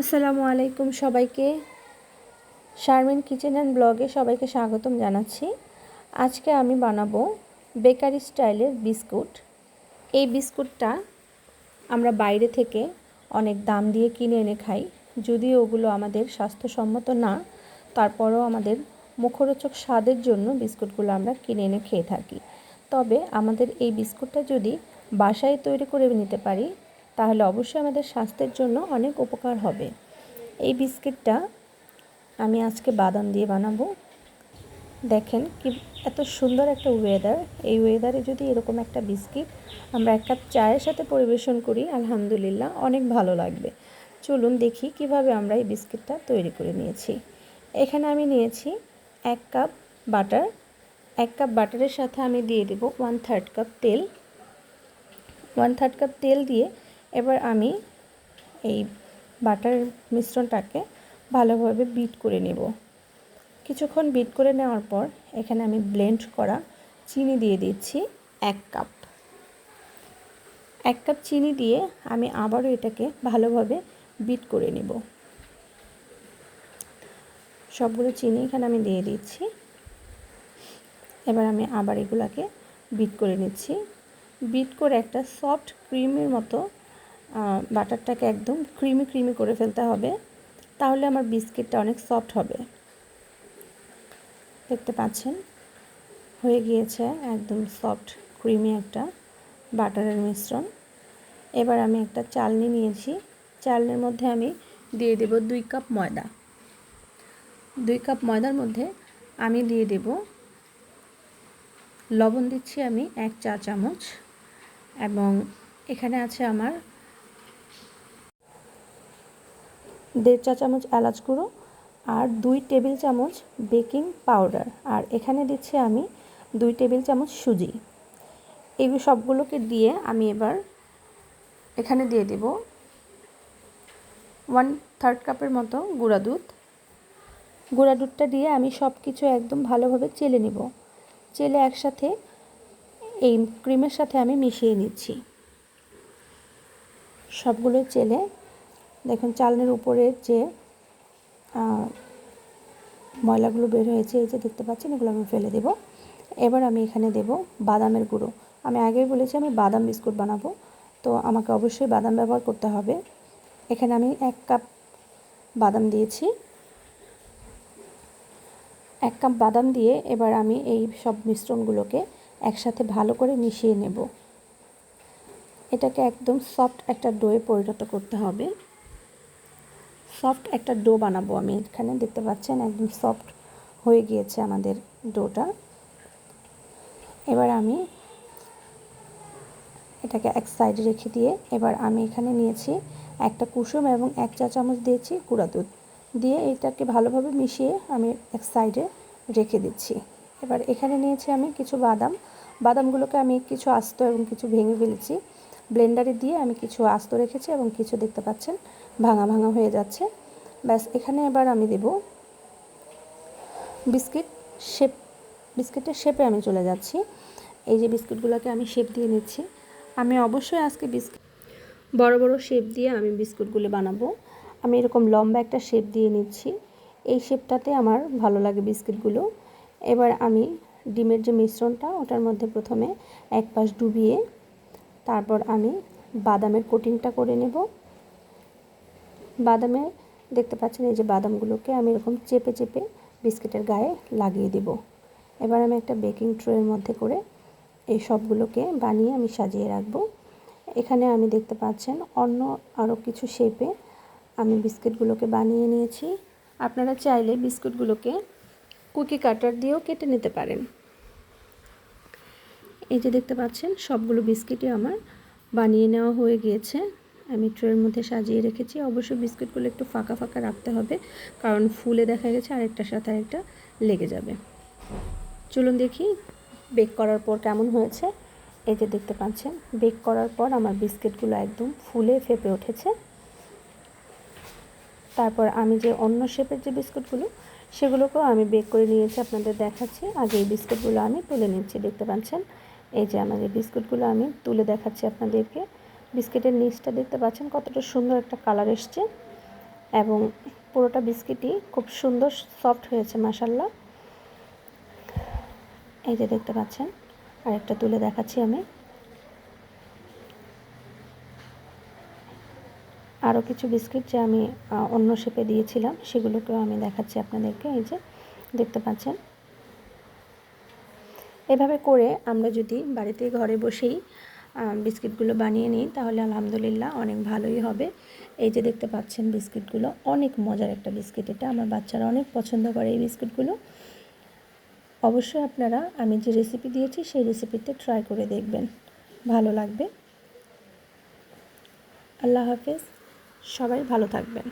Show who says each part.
Speaker 1: আসসালামু আলাইকুম সবাইকে। শারমিন কিচেন অ্যান্ড ব্লগে সবাইকে স্বাগতম জানাচ্ছি। আজকে আমি বানাবো বেকারি স্টাইলের বিস্কুট। এই বিস্কুটটা আমরা বাইরে থেকে অনেক দাম দিয়ে কিনে এনে খাই। যদিও ওগুলো আমাদের স্বাস্থ্যসম্মত না, তারপরেও আমাদের মুখরোচক স্বাদের জন্য বিস্কুটগুলো আমরা কিনে এনে খেয়ে থাকি। তবে আমাদের এই বিস্কুটটা যদি বাসায় তৈরি করে নিতে পারি তাহলে অবশ্যই আমাদের স্বাস্থ্যের জন্য অনেক উপকার হবে। এই বিস্কিটটা আমি আজকে বাদাম দিয়ে বানাবো। দেখেন কি এত সুন্দর একটা ওয়েদার এই ওয়েদারে যদি এরকম একটা বিস্কিট আমরা এক কাপ চায়ের সাথে পরিবেশন করি, আলহামদুলিল্লাহ অনেক ভালো লাগবে। চলুন দেখি কীভাবে আমরা এই বিস্কিটটা তৈরি করে নিয়েছি। এখানে আমি নিয়েছি এক কাপ বাটার। এক কাপ বাটারের সাথে আমি দিয়ে দেবো ওয়ান থার্ড কাপ তেল। ওয়ান থার্ড কাপ তেল দিয়ে এবার আমি এই বাটার মিশ্রণটাকে ভালোভাবে বিট করে নেব। কিছুক্ষণ বিট করে নেওয়ার পর এখানে আমি ব্লেন্ড করা চিনি দিয়ে দিচ্ছি এক কাপ। এক কাপ চিনি দিয়ে আমি আবারও এটাকে ভালোভাবে বিট করে নেব। সবগুলো চিনি এখানে আমি দিয়ে দিচ্ছি। এবার আমি আবার এগুলাকে বিট করে নিচ্ছি। বিট করে একটা সফট ক্রিমের মতো বাটারটাকে একদম ক্রিমি ক্রিমি করে ফেলতে হবে। তাহলে আমার বিস্কিটটা অনেক সফট হবে। দেখতে পাচ্ছেন? হয়ে গিয়েছে একদম সফট ক্রিমি একটা বাটারের মিশ্রণ। এবার আমি একটা চালনি নিয়েছি। চালনির মধ্যে আমি দিয়ে দেব দুই কাপ ময়দা। দুই কাপ ময়দার মধ্যে আমি দিয়ে দেব লবণ দিচ্ছি আমি এক চা চামচ এবং এখানে আছে আমার দেড় চা চামচ এলাচ গুঁড়ো আর দুই টেবিল চামচ বেকিং পাউডার। আর এখানে দিচ্ছি আমি দুই টেবিল চামচ সুজি। এগুলো সবগুলোকে দিয়ে আমি এবার এখানে দিয়ে দেব ওয়ান থার্ড কাপের মতো গুঁড়া দুধ। গুঁড়া দুধটা দিয়ে আমি সব কিছু একদম ভালোভাবে চেলে নিব। চেলে একসাথে এই ক্রিমের সাথে আমি মিশিয়ে নিচ্ছি। সবগুলো চেলে দেখুন, চালনের উপরে যে ময়লাগুলো বের হয়েছে, এই যে দেখতে পাচ্ছেন, এগুলো আমি ফেলে দেব। এবার আমি এখানে দেব বাদামের গুঁড়ো। আমি আগেই বলেছি, আমি বাদাম বিস্কুট বানাবো। তো আমাকে অবশ্যই বাদাম ব্যবহার করতে হবে। এখানে আমি এক কাপ বাদাম দিয়েছি। এক কাপ বাদাম দিয়ে এবার আমি এই সব মিশ্রণগুলোকে একসাথে ভালো করে মিশিয়ে নেব। এটাকে একদম সফট একটা ডোয়ে পরিণত করতে হবে। সফট একটা ডো বানাবো আমি এখানে, দেখতে পাচ্ছেন একদম সফট হয়ে গিয়েছে আমাদের ডোটা এবার আমি এটাকে এক সাইডে রেখে দিয়ে এবার আমি এখানে নিয়েছি একটা কুসুম এবং এক চা চামচ দিয়েছি গুঁড়া দুধ। দিয়ে এটাকে ভালোভাবে মিশিয়ে আমি এক সাইডে রেখে দিচ্ছি। এবার এখানে নিয়েছি আমি কিছু বাদাম। বাদামগুলোকে আমি কিছু আস্ত এবং কিছু ভেঙে ফেলেছি। ব্লেন্ডারে দিয়ে আমি কিছু আস্ত রেখেছি এবং কিছু দেখতে পাচ্ছেন, ভাঙা ভাঙা হয়ে যাচ্ছে। ব্যাস, এখানে এবার আমি দেব বিস্কিট শেপ, বিস্কিটের শেপে আমি চলে যাচ্ছি। এই যে বিস্কুটগুলোকে আমি শেপ দিয়ে নিচ্ছি। আমি অবশ্যই আজকে বিস্কিট বড় বড় শেপ দিয়ে আমি বিস্কুটগুলো বানাবো। আমি এরকম লম্বা একটা শেপ দিয়ে নিচ্ছি। এই শেপটাতে আমার ভালো লাগে বিস্কিটগুলো। এবার আমি ডিমের যে মিশ্রণটা, ওটার মধ্যে প্রথমে এক পাশ ডুবিয়ে তারপর আমি বাদামের কোটিংটা করে নেব। বাদামে দেখতে পাচ্ছেন এই যে বাদামগুলোকে আমি এরকম চেপে চেপে বিস্কিটের গায়ে লাগিয়ে দেব। এবার আমি একটা বেকিং ট্রের মধ্যে করে এই সবগুলোকে বানিয়ে আমি সাজিয়ে রাখব। এখানে আমি দেখতে পাচ্ছেন অন্য আরও কিছু শেপে আমি বিস্কিটগুলোকে বানিয়ে নিয়েছি। আপনারা চাইলে বিস্কুটগুলোকে কুকি কাটার দিয়েও কেটে নিতে পারেন। এই যে দেখতে পাচ্ছেন, সবগুলো বিস্কিটই আমার বানিয়ে নেওয়া হয়ে গিয়েছে। আমি ট্রের মধ্যে সাজিয়ে রেখেছি। অবশ্যই বিস্কুটগুলো একটু ফাঁকা ফাঁকা রাখতে হবে, কারণ ফুলে দেখা গেছে আরেকটার সাথে আরেকটা লেগে যাবে। চলুন দেখি বেক করার পর কেমন হয়েছে। এই যে দেখতে পাচ্ছেন, বেক করার পর আমার বিস্কিটগুলো একদম ফুলে ফেপে উঠেছে। তারপর আমি যে অন্য শেপের যে বিস্কুটগুলো, সেগুলোকেও আমি বেক করে নিয়েছি, আপনাদের দেখাচ্ছি। আগে এই বিস্কুটগুলো আমি তুলে নিচ্ছি, দেখতে পাচ্ছেন? এই যে এই বিস্কুটগুলো আমি তুলে দেখাচ্ছি আপনাদেরকে। বিস্কিটের নিচটা দেখতে পাচ্ছেন কতটা সুন্দর একটা কালার এসছে এবং পুরোটা বিস্কিটই খুব সুন্দর সফট হয়েছে মাসাল্লাহ এই যে দেখতে পাচ্ছেন, আরেকটা তুলে দেখাচ্ছি আমি। আরও কিছু বিস্কিট যে আমি অন্য শেপে দিয়েছিলাম, সেগুলোকেও আমি দেখাচ্ছি আপনাদেরকে। এই যে দেখতে পাচ্ছেন এভাবে করে আমরা যদি বাড়িতে ঘরে বসেই বিস্কিটগুলো বানিয়ে নিই, তাহলে আলহামদুলিল্লাহ অনেক ভালোই হবে। এই যে দেখতে পাচ্ছেন বিস্কিটগুলো, অনেক মজার একটা বিস্কিট এটা। আমার বাচ্চারা অনেক পছন্দ করে এই বিস্কিটগুলো। অবশ্যই আপনারা, আমি যে রেসিপি দিয়েছি, সেই রেসিপিতে ট্রাই করে দেখবেন। ভালো লাগবে। আল্লাহ হাফেজ। সবাই ভালো থাকবেন।